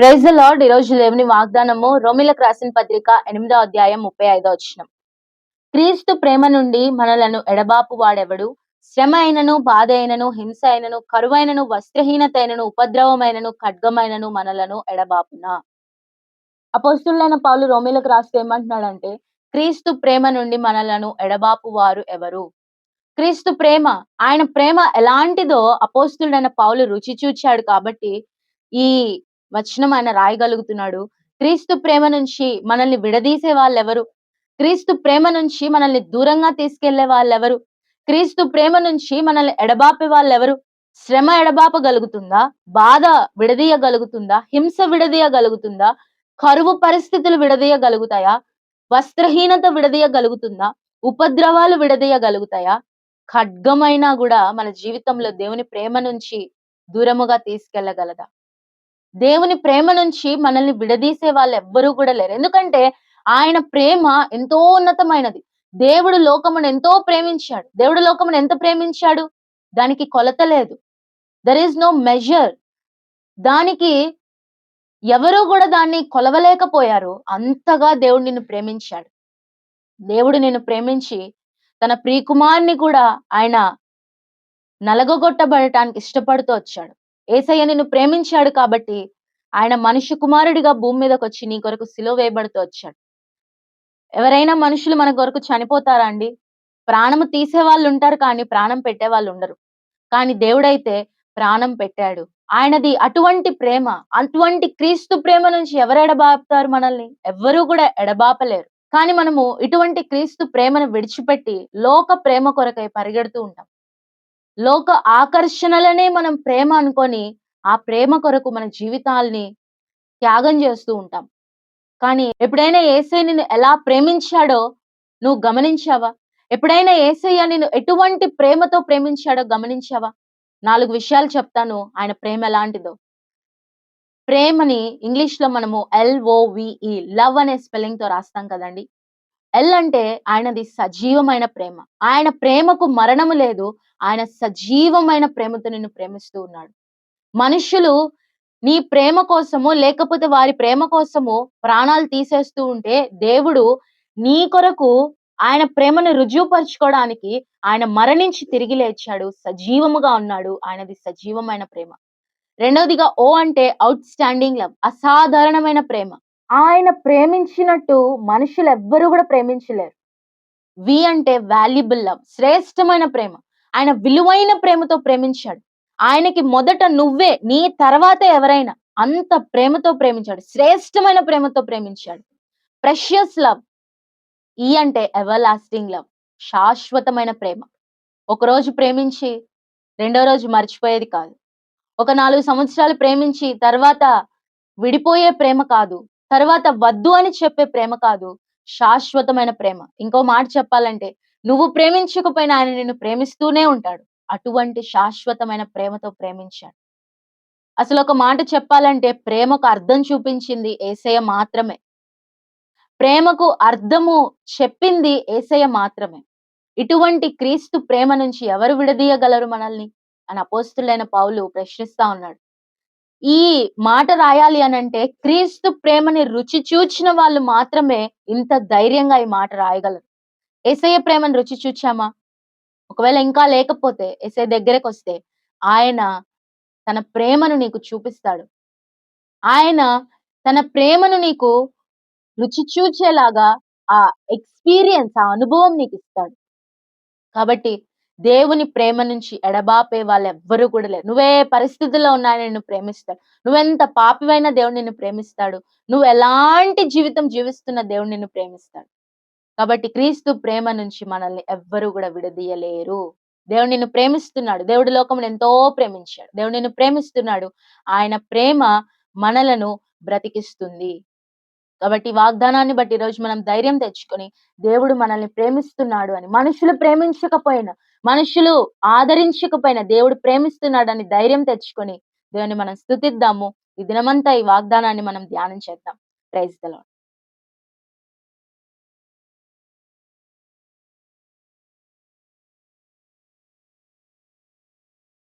Praise lord ఈరోజు దేవుని వాగ్దానము రోమిలకు రాసిన పత్రిక ఎనిమిదో అధ్యాయం ముప్పై ఐదో వచ్చినం క్రీస్తు ప్రేమ నుండి మనలను ఎడబాపు వాడెవడు? శ్రమ అయినను బాధ అయినను హింస అయినను కరువైనను వస్త్రహీనత అయినను ఉపద్రవమైనను ఖడ్గమైనను మనలను ఎడబాపున. అపోస్తులైన పౌలు రోమిలకు రాస్తూ ఏమంటున్నాడంటే క్రీస్తు ప్రేమ నుండి మనలను ఎడబాపు వారు ఎవరు? క్రీస్తు ప్రేమ ఆయన ప్రేమ ఎలాంటిదో అపోస్తులైన పౌలు రుచి చూచాడు కాబట్టి ఈ వచనం ఆయన రాయగలుగుతున్నాడు. క్రీస్తు ప్రేమ నుంచి మనల్ని విడదీసే వాళ్ళెవరు? క్రీస్తు ప్రేమ నుంచి మనల్ని దూరంగా తీసుకెళ్ళే వాళ్ళెవరు? క్రీస్తు ప్రేమ నుంచి మనల్ని ఎడబాపే వాళ్ళెవరు? శ్రమ ఎడబాపగలుగుతుందా? బాధ విడదీయగలుగుతుందా? హింస విడదీయగలుగుతుందా? కరువు పరిస్థితులు విడదీయగలుగుతాయా? వస్త్రహీనత విడదీయగలుగుతుందా? ఉపద్రవాలు విడదీయగలుగుతాయా? ఖడ్గమైనా కూడా మన జీవితంలో దేవుని ప్రేమ నుంచి దూరముగా తీసుకెళ్ళగలదా? దేవుని ప్రేమ నుంచి మనల్ని విడదీసే వాళ్ళు ఎవ్వరూ కూడా లేరు. ఎందుకంటే ఆయన ప్రేమ ఎంతో ఉన్నతమైనది. దేవుడు లోకమును ఎంతో ప్రేమించాడు. దేవుడు లోకమును ఎంత ప్రేమించాడు? దానికి కొలత లేదు. దర్ ఈస్ నో మెజర్ దానికి ఎవరు కూడా దాన్ని కొలవలేకపోయారు. అంతగా దేవుడు నిన్ను ప్రేమించాడు. దేవుడు నిన్ను ప్రేమించి తన ప్రియకుమార్ని కూడా ఆయన నలగొట్టబడటానికి ఇష్టపడుతూ వచ్చాడు. ఏసయ్య నిన్ను ప్రేమించాడు కాబట్టి ఆయన మనిషి కుమారుడిగా భూమి మీదకి వచ్చి నీ కొరకు సిలువ వేయబడుతూ వచ్చాడు. ఎవరైనా మనుషులు మన కొరకు చనిపోతారా అండి? ప్రాణము తీసే వాళ్ళు ఉంటారు కానీ ప్రాణం పెట్టే వాళ్ళు ఉండరు. కానీ దేవుడైతే ప్రాణం పెట్టాడు. ఆయనది అటువంటి ప్రేమ అటువంటి క్రీస్తు ప్రేమ నుంచి ఎవరు ఎడబాపుతారు మనల్ని? ఎవ్వరూ కూడా ఎడబాపలేరు. కానీ మనము ఇటువంటి క్రీస్తు ప్రేమను విడిచిపెట్టి లోక ప్రేమ కొరకై పరిగెడుతూ ఉంటాం. లోక ఆకర్షణలనే మనం ప్రేమ అనుకొని ఆ ప్రేమ కొరకు మన జీవితాల్ని త్యాగం చేస్తూ ఉంటాం. కానీ ఎప్పుడైనా ఏసై నిన్ను ఎలా ప్రేమించాడో నువ్వు గమనించావా? ఎప్పుడైనా ఏసయ్య నిన్ను ఎటువంటి ప్రేమతో ప్రేమించాడో గమనించావా? నాలుగు విషయాలు చెప్తాను. ఆయన ప్రేమ ఎలాంటిదో. ప్రేమని ఇంగ్లీష్లో మనము ఎల్ఓవిఈ లవ్ అనే స్పెల్లింగ్తో రాస్తాం కదండి. ఎల్ అంటే ఆయనది సజీవమైన ప్రేమ. ఆయన ప్రేమకు మరణము లేదు ఆయన సజీవమైన ప్రేమతో నిన్ను ప్రేమిస్తూ ఉన్నాడు. మనుషులు నీ ప్రేమ కోసము లేకపోతే వారి ప్రేమ కోసము ప్రాణాలు తీసేస్తూ ఉంటే దేవుడు నీ కొరకు ఆయన ప్రేమను రుజువుపరచుకోవడానికి ఆయన మరణించి తిరిగి లేచాడు సజీవముగా ఉన్నాడు ఆయనది సజీవమైన ప్రేమ. రెండవదిగా ఓ అంటే అవుట్ స్టాండింగ్ లవ్ అసాధారణమైన ప్రేమ. ఆయన ప్రేమించినట్టు మనుషులు ఎవ్వరూ కూడా ప్రేమించలేరు. వి అంటే వాల్యుబుల్ లవ్ శ్రేష్టమైన ప్రేమ. ఆయన విలువైన ప్రేమతో ప్రేమించాడు. ఆయనకి మొదట నువ్వే నీ తర్వాత ఎవరైనా అంత ప్రేమతో ప్రేమించాడు. శ్రేష్టమైన ప్రేమతో ప్రేమించాడు. ప్రెషియస్ లవ్ ఈ అంటే ఎవర్ లాస్టింగ్ లవ్ శాశ్వతమైన ప్రేమ. ఒకరోజు ప్రేమించి రెండో రోజు మర్చిపోయేది కాదు. ఒక నాలుగు సంవత్సరాలు ప్రేమించి తర్వాత విడిపోయే ప్రేమ కాదు. తర్వాత వద్దు అని చెప్పే ప్రేమ కాదు శాశ్వతమైన ప్రేమ. ఇంకో మాట చెప్పాలంటే నువ్వు ప్రేమించకపోయినా ఆయన నిన్ను ప్రేమిస్తూనే ఉంటాడు. అటువంటి శాశ్వతమైన ప్రేమతో ప్రేమించాడు. అసలు ఒక మాట చెప్పాలంటే ప్రేమకు అర్థం చూపించింది ఏసయ్య మాత్రమే. ప్రేమకు అర్థము చెప్పింది ఏసయ్య మాత్రమే. ఇటువంటి క్రీస్తు ప్రేమ నుంచి ఎవరు విడదీయగలరు మనల్ని? అని అపోస్తులైన పౌలు ప్రశ్నిస్తా ఉన్నాడు. ఈ మాట రాయాలి అని అంటే క్రీస్తు ప్రేమని రుచి చూచిన వాళ్ళు మాత్రమే ఇంత ధైర్యంగా ఈ మాట రాయగలరు. ఏసయ్య ప్రేమను రుచి చూచామా? ఒకవేళ ఇంకా లేకపోతే ఏసై దగ్గరకు వస్తే ఆయన తన ప్రేమను నీకు చూపిస్తాడు. ఆయన తన ప్రేమను నీకు రుచి చూచేలాగా ఆ ఎక్స్పీరియన్స్ ఆ అనుభవం నీకు ఇస్తాడు. కాబట్టి దేవుని ప్రేమ నుంచి ఎడబాపే వాళ్ళు ఎవ్వరూ కూడా లేరు. నువ్వే పరిస్థితుల్లో ఉన్నా నిన్ను ప్రేమిస్తాడు. నువ్వెంత పాపివైనా దేవుడు నిన్ను ప్రేమిస్తాడు. నువ్వు ఎలాంటి జీవితం జీవిస్తున్న దేవుడు నిన్ను ప్రేమిస్తాడు. కాబట్టి క్రీస్తు ప్రేమ నుంచి మనల్ని ఎవ్వరూ కూడా విడదీయలేరు. దేవుడు నిన్ను ప్రేమిస్తున్నాడు. దేవుడి లోకమును ఎంతో ప్రేమించాడు. దేవుడు నిన్ను ప్రేమిస్తున్నాడు. ఆయన ప్రేమ మనలను బ్రతికిస్తుంది. కాబట్టి వాగ్దానాన్ని బట్టి ఈరోజు మనం ధైర్యం తెచ్చుకొని దేవుడు మనల్ని ప్రేమిస్తున్నాడు అని మనుషులు ప్రేమించకపోయినా మనుషులు ఆదరించకపోయినా దేవుడు ప్రేమిస్తున్నాడని ధైర్యం తెచ్చుకొని దేవుని మనం స్థుతిద్దాము. ఈ దినమంతా ఈ వాగ్దానాన్ని మనం ధ్యానం చేద్దాం. Praise the